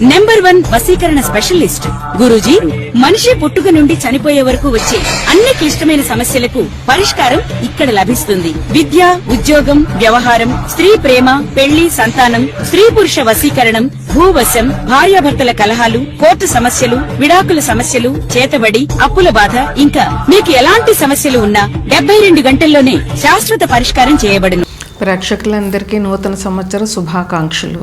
Number one వసీకరణ specialist. Guruji మనిషి పుట్టుక నుండి చనిపోయే వరకు వచ్చే అన్ని క్లిష్టమైన సమస్యలకు పరిష్కారం ఇక్కడ లభిస్తుంది. విద్య ఉద్యోగం వ్యవహారం స్త్రీ ప్రేమ పెళ్ళి సంతానం స్త్రీ పురుష వసీకరణం భూవశం భార్యాభర్తల కలహాలు కోర్టు సమస్యలు విడాకుల సమస్యలు చేతబడి అప్పుల బాధ ఇంకా మీకు ఎలాంటి సమస్యలు ఉన్నా డెబ్బై రెండు గంటల్లోనే శాశ్వత పరిష్కారం చేయబడును. ప్రేక్షకులందరికీ నూతన సంవత్సర శుభాకాంక్షలు.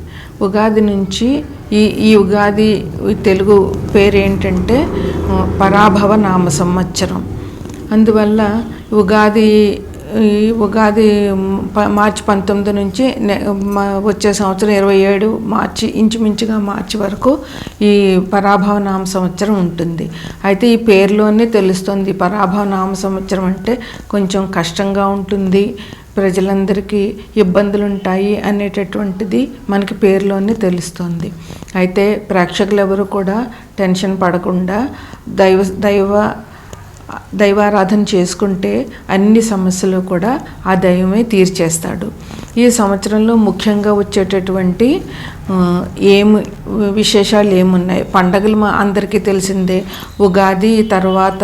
ఉగాది నుంచి ఈ ఈ ఉగాది తెలుగు పేరు ఏంటంటే పరాభవ నామ సంవత్సరం. అందువల్ల ఉగాది ఈ ఉగాది మార్చి పంతొమ్మిది నుంచి వచ్చే సంవత్సరం ఇరవై ఏడు మార్చి ఇంచుమించుగా మార్చి వరకు ఈ పరాభవ నామ సంవత్సరం ఉంటుంది. అయితే ఈ పేరులోనే తెలుస్తుంది పరాభవ నామ సంవత్సరం అంటే కొంచెం కష్టంగా ఉంటుంది. ప్రజలందరికీ ఇబ్బందులు ఉంటాయి అనేటటువంటిది మనకి పేరులోనే తెలుస్తుంది. అయితే ప్రేక్షకులు ఎవరు కూడా టెన్షన్ పడకుండా దైవ దైవ దైవారాధన చేసుకుంటే అన్ని సమస్యలు కూడా ఆ దైవమే తీర్చేస్తాడు. ఈ సంవత్సరంలో ముఖ్యంగా వచ్చేటటువంటి ఏం ఏమి విశేషాలు ఏమున్నాయి? పండగలు మా అందరికీ తెలిసిందే. ఉగాది తర్వాత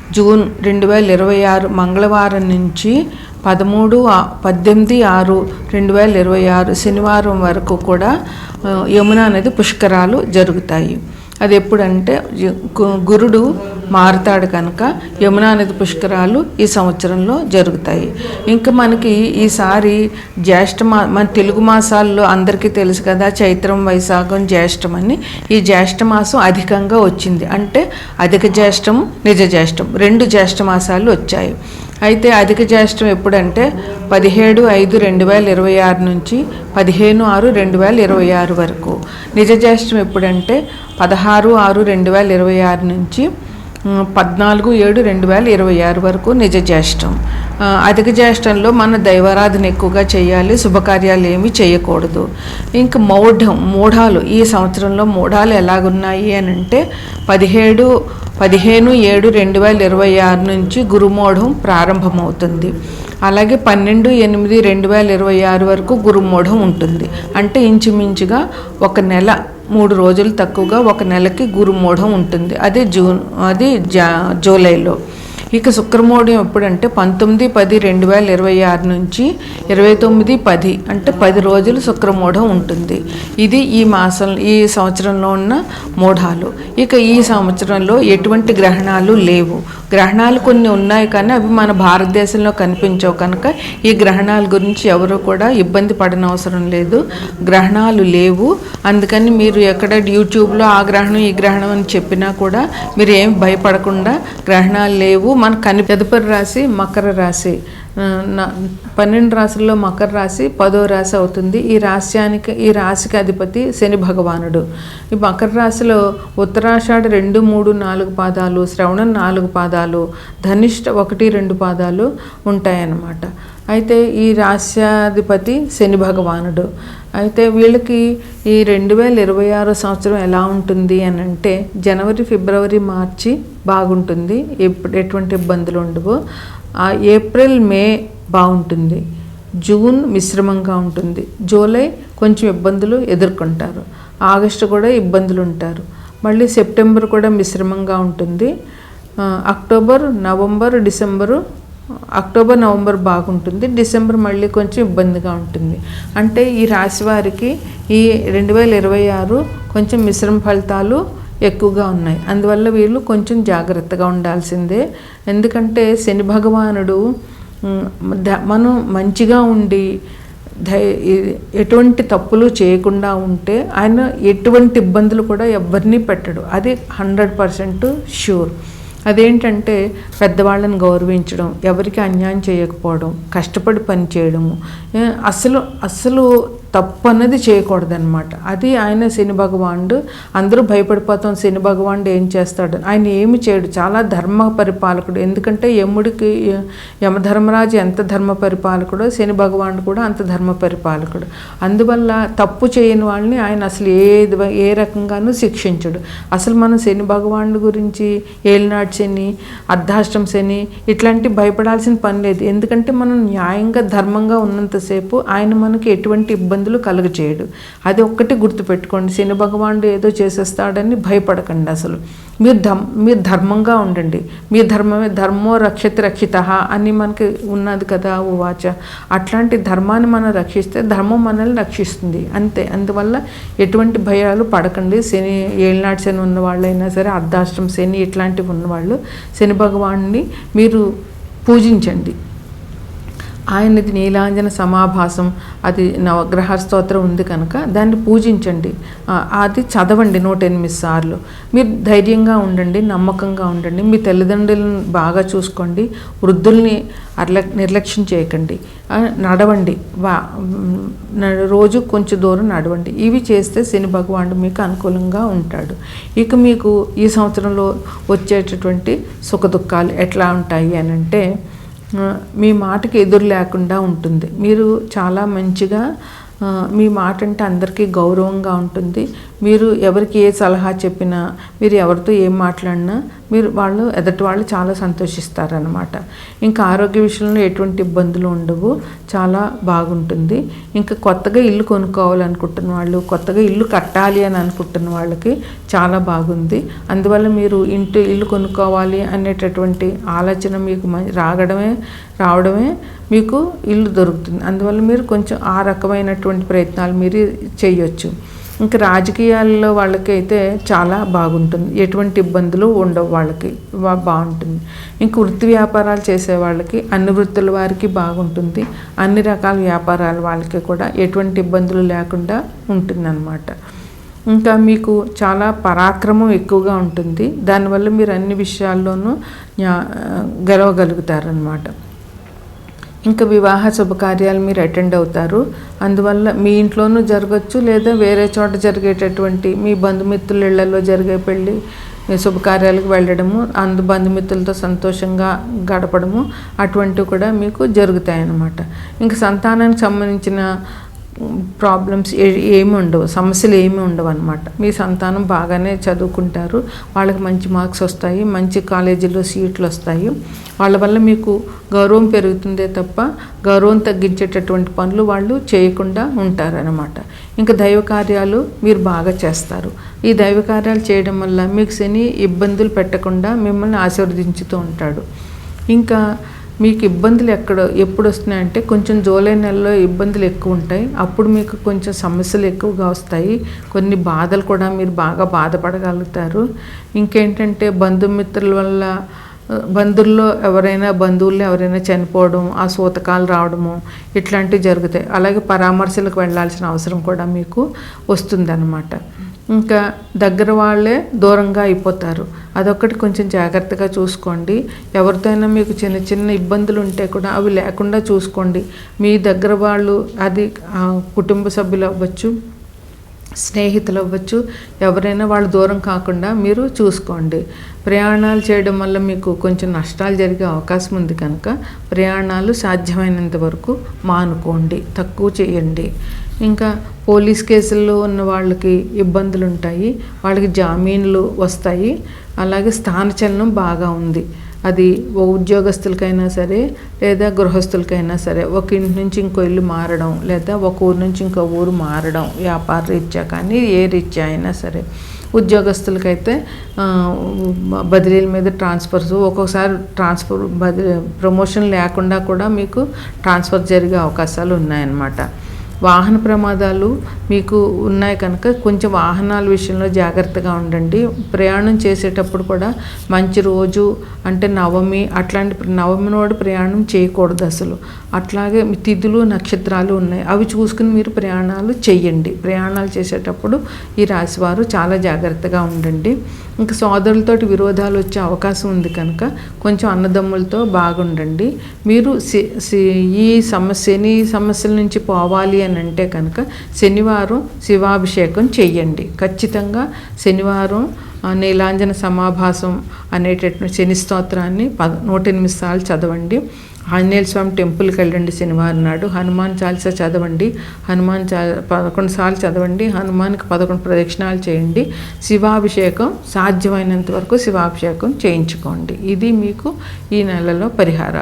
జూన్ రెండు వేల ఇరవై ఆరు మంగళవారం నుంచి పదమూడు పద్దెనిమిది ఆరు రెండు వేల ఇరవై ఆరు శనివారం వరకు కూడా యమున అనేది నది పుష్కరాలు జరుగుతాయి. అది ఎప్పుడంటే గురుడు మారుతాడు కనుక యమునా నది పుష్కరాలు ఈ సంవత్సరంలో జరుగుతాయి. ఇంకా మనకి ఈసారి జ్యేష్ఠ మా మన తెలుగు మాసాల్లో అందరికీ తెలుసు కదా చైత్రం వైశాఖం జ్యేష్ఠం అని. ఈ జ్యేష్ఠ మాసం అధికంగా వచ్చింది. అంటే అధిక జ్యేష్ఠం నిజ జ్యేష్ఠం రెండు జ్యేష్ఠ మాసాలు వచ్చాయి. అయితే అధిక జ్యేష్టం ఎప్పుడంటే పదిహేడు ఐదు రెండు వేల ఇరవై ఆరు నుంచి పదిహేను ఆరు రెండు వేల ఇరవై ఆరు వరకు. నిజ జ్యేష్టం ఎప్పుడంటే పదహారు ఆరు రెండు వేల ఇరవై ఆరు నుంచి పద్నాలుగు ఏడు రెండు వేల ఇరవై ఆరు వరకు నిజ జ్యేష్టం. అధిక జ్యేష్టంలో మన దైవారాధన ఎక్కువగా చేయాలి శుభకార్యాలు ఏమి చేయకూడదు. ఇంకా మౌఢం మూఢాలు ఈ సంవత్సరంలో మూఢాలు ఎలాగున్నాయి అని అంటే పదిహేడు పదిహేను ఏడు రెండు వేల ఇరవై ఆరు నుంచి గురుమూఢం ప్రారంభమవుతుంది. అలాగే పన్నెండు ఎనిమిది రెండు వేల ఇరవై ఆరు వరకు గురుమూఢం ఉంటుంది. అంటే ఇంచుమించుగా ఒక నెల మూడు రోజులు తక్కువగా ఒక నెలకి గురుమూఢం ఉంటుంది. అదే జూన్ అది జా జూలైలో. ఇక శుక్రమూఢం ఎప్పుడంటే పంతొమ్మిది పది రెండు వేల ఇరవై ఆరు నుంచి ఇరవై తొమ్మిది పది అంటే పది రోజులు శుక్రమూఢం ఉంటుంది. ఇది ఈ మాసం ఈ సంవత్సరంలో ఉన్న మూఢాలు. ఇక ఈ సంవత్సరంలో ఎటువంటి గ్రహణాలు లేవు. గ్రహణాలు కొన్ని ఉన్నాయి కానీ అవి మన భారతదేశంలో కనిపించవు కనుక ఈ గ్రహణాల గురించి ఎవరు కూడా ఇబ్బంది పడనవసరం లేదు. గ్రహణాలు లేవు. అందుకని మీరు ఎక్కడ యూట్యూబ్లో ఆ గ్రహణం ఈ గ్రహణం అని చెప్పినా కూడా మీరు ఏం భయపడకుండా గ్రహణాలు లేవు. మన కని తదుపరి రాశి మకర రాశి. నా పన్నెండు రాశుల్లో మకర రాశి పదో రాశి అవుతుంది. ఈ రాశ్యానికి ఈ రాశికి అధిపతి శని భగవానుడు. ఈ మకర రాశిలో ఉత్తరాషాఢ రెండు మూడు నాలుగు పాదాలు శ్రవణం నాలుగు పాదాలు ధనిష్ట ఒకటి రెండు పాదాలు ఉంటాయన్నమాట. అయితే ఈ రాశ్యాధిపతి శని భగవానుడు. అయితే వీళ్ళకి ఈ రెండు వేల ఇరవై ఆరో సంవత్సరం ఎలా ఉంటుంది అని అంటే జనవరి ఫిబ్రవరి మార్చి బాగుంటుంది. ఎప్పుడు ఎటువంటి ఇబ్బందులు ఉండవు. ఏప్రిల్ మే బాగుంటుంది. జూన్ మిశ్రమంగా ఉంటుంది. జూలై కొంచెం ఇబ్బందులు ఎదుర్కొంటారు. ఆగస్టు కూడా ఇబ్బందులు ఉంటారు మళ్ళీ సెప్టెంబర్ కూడా మిశ్రమంగా ఉంటుంది. October November December October November బాగుంటుంది. డిసెంబర్ మళ్ళీ కొంచెం ఇబ్బందిగా ఉంటుంది. అంటే ఈ రాశి వారికి ఈ రెండు వేల ఇరవై ఆరు కొంచెం మిశ్రమ ఫలితాలు ఎక్కువగా ఉన్నాయి. అందువల్ల వీళ్ళు కొంచెం జాగ్రత్తగా ఉండాల్సిందే. ఎందుకంటే శని భగవానుడు ద- మనం మంచిగా ఉండి ధై ఎటువంటి తప్పులు చేయకుండా ఉంటే ఆయన ఎటువంటి ఇబ్బందులు కూడా ఎవరిని పెట్టడు. అది హండ్రెడ్ పర్సెంట్ ష్యూర్. అదేంటంటే పెద్దవాళ్ళని గౌరవించడం ఎవరికి అన్యాయం చేయకపోవడం కష్టపడి పని చేయడము. అసలు అసలు తప్పు అన్నది చేయకూడదనమాట అది ఆయన శని భగవానుడు అందరూ భయపడిపోతాం శని భగవానుడు ఏం చేస్తాడు? ఆయన ఏమి చేయడు. చాలా ధర్మ పరిపాలకుడు. ఎందుకంటే యముడికి యమధర్మరాజు ఎంత ధర్మ పరిపాలకుడో శని భగవానుడు కూడా అంత ధర్మ పరిపాలకుడు. అందువల్ల తప్పు చేయని వాళ్ళని ఆయన అసలు ఏ ఏ రకంగానూ శిక్షించడు. అసలు మనం శని భగవానుడు గురించి ఏలినాడు శని అర్ధాష్టం శని ఇట్లాంటి భయపడాల్సిన పని లేదు. ఎందుకంటే మనం న్యాయంగా ధర్మంగా ఉన్నంతసేపు ఆయన మనకి ఎటువంటి ఇబ్బంది ఇబ్బందులు కలుగజేయడు. అది ఒక్కటి గుర్తుపెట్టుకోండి. శని భగవానుడు ఏదో చేసేస్తాడని భయపడకండి అసలు. మీరు ధమ్ మీరు ధర్మంగా ఉండండి. మీ ధర్మమే ధర్మో రక్షతి రక్షిత అని మనకి ఉన్నది కదా ఓ వాచ. అట్లాంటి ధర్మాన్ని మనం రక్షిస్తే ధర్మం మనల్ని రక్షిస్తుంది. అంతే. అందువల్ల ఎటువంటి భయాలు పడకండి. శని ఏళ్ళనాటి శని ఉన్న వాళ్ళైనా సరే అర్ధాష్టం శని ఇట్లాంటివి ఉన్నవాళ్ళు శని భగవాన్ని మీరు పూజించండి. ఆయనది నీలాంజన సమాభాసం అది నవగ్రహ స్తోత్రం ఉంది కనుక దాన్ని పూజించండి. అది చదవండి నూట ఎనిమిది సార్లు. మీరు ధైర్యంగా ఉండండి నమ్మకంగా ఉండండి మీ తల్లిదండ్రులను బాగా చూసుకోండి వృద్ధుల్ని అర్ల నిర్లక్ష్యం చేయకండి. నడవండి. వా న- రోజు కొంచెం దూరం నడవండి. ఇవి చేస్తే శని భగవానుడు మీకు అనుకూలంగా ఉంటాడు. ఇక మీకు ఈ సంవత్సరంలో వచ్చేటటువంటి సుఖ దుఃఖాలు ఎట్లా ఉంటాయి అని అంటే మీ మాటకి ఎదురు లేకుండా ఉంటుంది. మీరు చాలా మంచిగా మీ మాట అంటే అందరికీ గౌరవంగా ఉంటుంది. మీరు ఎవరికి ఏ సలహా చెప్పినా మీరు ఎవరితో ఏం మాట్లాడినా మీరు వాళ్ళు ఎదటి వాళ్ళు చాలా సంతోషిస్తారనమాట ఇంకా ఆరోగ్య విషయంలో ఎటువంటి ఇబ్బందులు ఉండవు. చాలా బాగుంటుంది. ఇంకా కొత్తగా ఇల్లు కొనుక్కోవాలనుకుంటున్న వాళ్ళు కొత్తగా ఇల్లు కట్టాలి అని అనుకుంటున్న వాళ్ళకి చాలా బాగుంది. అందువల్ల మీరు ఇంటి ఇల్లు కొనుక్కోవాలి అనేటటువంటి ఆలోచన మీకు మ- రాగడమే రావడమే మీకు ఇల్లు దొరుకుతుంది. అందువల్ల మీరు కొంచెం ఆ రకమైనటువంటి ప్రయత్నాలు మీరు చేయొచ్చు. ఇంకా రాజకీయాల్లో వాళ్ళకైతే చాలా బాగుంటుంది. ఎటువంటి ఇబ్బందులు ఉండవు వాళ్ళకి. బాగుంటుంది. ఇంకా వృత్తి వ్యాపారాలు చేసే వాళ్ళకి అన్ని వృత్తుల వారికి బాగుంటుంది. అన్ని రకాల వ్యాపారాల వాళ్ళకి కూడా ఎటువంటి ఇబ్బందులు లేకుండా ఉంటుందన్నమాట. ఇంకా మీకు చాలా పరాక్రమం ఎక్కువగా ఉంటుంది. దానివల్ల మీరు అన్ని విషయాల్లోనూ గెలవగలుగుతారనమాట ఇంకా వివాహ శుభకార్యాలు మీరు అటెండ్ అవుతారు. అందువల్ల మీ ఇంట్లోనూ జరగచ్చు లేదా వేరే చోట జరిగేటటువంటి మీ బంధుమిత్రుల ఇళ్ళలో జరిగే పెళ్ళి శుభకార్యాలకు వెళ్ళడము అందు బంధుమిత్రులతో సంతోషంగా గడపడము అటువంటివి కూడా మీకు జరుగుతాయి అన్నమాట ఇంకా సంతానానికి సంబంధించిన ప్రాబ్లమ్స్ ఏమి ఉండవు సమస్యలు ఏమి ఉండవు అనమాట మీ సంతానం బాగానే చదువుకుంటారు వాళ్ళకి మంచి మార్క్స్ వస్తాయి మంచి కాలేజీలో సీట్లు వస్తాయి. వాళ్ళ వల్ల మీకు గౌరవం పెరుగుతుందే తప్ప గౌరవం తగ్గించేటటువంటి పనులు వాళ్ళు చేయకుండా ఉంటారనమాట ఇంకా దైవ కార్యాలు మీరు బాగా చేస్తారు. ఈ దైవ కార్యాలు చేయడం వల్ల మీకు శని ఇబ్బందులు పెట్టకుండా మిమ్మల్ని ఆశీర్వదించుతూ ఉంటాడు. ఇంకా మీకు ఇబ్బందులు ఎక్కడ ఎప్పుడు వస్తున్నాయంటే కొంచెం జూలై నెలలో ఇబ్బందులు ఎక్కువ ఉంటాయి. అప్పుడు మీకు కొంచెం సమస్యలు ఎక్కువగా వస్తాయి. కొన్ని బాధలు కూడా మీరు బాగా బాధపడగలుగుతారు. ఇంకేంటంటే బంధుమిత్రుల వల్ల బంధువుల్లో ఎవరైనా బంధువుల్లో ఎవరైనా చనిపోవడం ఆ సూతకాలు రావడము ఇట్లాంటివి జరుగుతాయి. అలాగే పరామర్శలకు వెళ్ళాల్సిన అవసరం కూడా మీకు వస్తుందన్నమాట. ఇంకా దగ్గర వాళ్ళే దూరంగా అయిపోతారు. అదొక్కటి కొంచెం జాగ్రత్తగా చూసుకోండి. ఎవరితోనైనా మీకు చిన్న చిన్న ఇబ్బందులు ఉంటే కూడా అవి లేకుండా చూసుకోండి. మీ దగ్గర వాళ్ళు అది కుటుంబ సభ్యులు అవ్వచ్చు. స్నేహితులు అవ్వచ్చు ఎవరైనా వాళ్ళు దూరం కాకుండా మీరు చూసుకోండి. ప్రయాణాలు చేయడం వల్ల మీకు కొంచెం నష్టాలు జరిగే అవకాశం ఉంది కనుక ప్రయాణాలు సాధ్యమైనంత వరకు మానుకోండి. తక్కువ చేయండి. ఇంకా పోలీస్ కేసుల్లో ఉన్న వాళ్ళకి ఇబ్బందులు ఉంటాయి వాళ్ళకి జామీన్లు వస్తాయి. అలాగే స్థానచలనం బాగా ఉంది. అది ఓ ఉద్యోగస్తులకైనా సరే లేదా గృహస్థులకైనా సరే ఒక ఇంటి నుంచి ఇంకో ఇల్లు మారడం లేదా ఒక ఊరు నుంచి ఇంకో ఊరు మారడం వ్యాపార రీత్యా కానీ ఏ రీత్యా అయినా సరే. ఉద్యోగస్తులకైతే బదిలీల మీద ట్రాన్స్ఫర్స్ ఒక్కొక్కసారి ట్రాన్స్ఫర్ బదిలీ ప్రమోషన్ లేకుండా కూడా మీకు ట్రాన్స్ఫర్ జరిగే అవకాశాలు ఉన్నాయన్నమాట. వాహన ప్రమాదాలు మీకు ఉన్నాయి కనుక కొంచెం వాహనాల విషయంలో జాగ్రత్తగా ఉండండి. ప్రయాణం చేసేటప్పుడు కూడా మంచి రోజు అంటే నవమి అట్లాంటి నవమి నాడు ప్రయాణం చేయకూడదు అసలు. అట్లాగే తిథులు నక్షత్రాలు ఉన్నాయి. అవి చూసుకుని మీరు ప్రయాణాలు చెయ్యండి ప్రయాణాలు చేసేటప్పుడు ఈ రాశివారు చాలా జాగ్రత్తగా ఉండండి. ఇంకా సోదరులతోటి విరోధాలు వచ్చే అవకాశం ఉంది కనుక కొంచెం అన్నదమ్ములతో బాగుండండి. మీరు సి- సి- ఈ సమస్య శని సమస్యల నుంచి పోవాలి అని అంటే కనుక శనివారం శివాభిషేకం చెయ్యండి. ఖచ్చితంగా శనివారం నీలాంజన సమాభాసం అనేటటువంటి శని స్తోత్రాన్ని పద నూట ఎనిమిది సార్లు చదవండి. ఆంజనేయ స్వామి టెంపుల్కి వెళ్ళండి శనివారం నాడు. హనుమాన్ చాలీసా చదవండి. హనుమాన్ చా పదకొండు సార్లు చదవండి. హనుమాన్కి పదకొండు ప్రదక్షిణాలు చేయండి. శివాభిషేకం సాధ్యమైనంత వరకు శివాభిషేకం చేయించుకోండి. ఇది మీకు ఈ నెలలో పరిహారాలు.